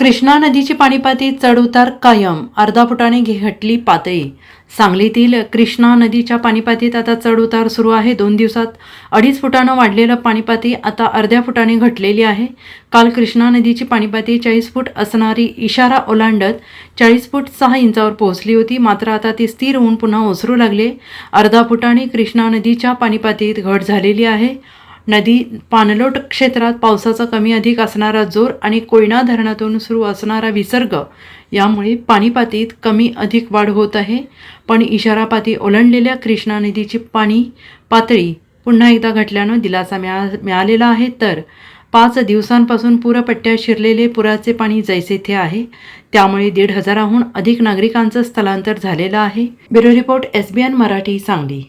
कृष्णा नदीची पाणीपाती चढउतार कायम. अर्धा फुटाने घटली पातळी. सांगलीतील कृष्णा नदीच्या पाणीपातीत आता चढउतार सुरू आहे. दोन दिवसात अडीच फुटानं वाढलेलं पाणीपाती आता अर्ध्या फुटाने घटलेली आहे. काल कृष्णा नदीची पाणीपाती चाळीस फूट असणारी इशारा ओलांडत चाळीस फूट सहा इंचावर पोहोचली होती. मात्र आता ती स्थिर होऊन पुन्हा ओसरू लागले. अर्धा फुटाने कृष्णा नदीच्या पाणीपातीत घट झालेली आहे. नदी पाणलोट क्षेत्रात पावसाचा कमी अधिक असणारा जोर आणि कोयना धरणातून सुरू असणारा विसर्ग यामुळे पाणीपातीत कमी अधिक वाढ होत आहे. पण इशारापाती ओलांडलेल्या कृष्णा नदीची पाणी पातळी पुन्हा एकदा घटल्यानं दिलासा मिळा मिळालेला आहे. तर पाच दिवसांपासून पूरपट्ट्यात शिरलेले पुराचे पाणी जैसे थे आहे. त्यामुळे दीड हजाराहून अधिक नागरिकांचं स्थलांतर झालेलं आहे. Bureau report S B N Marathi Sangli.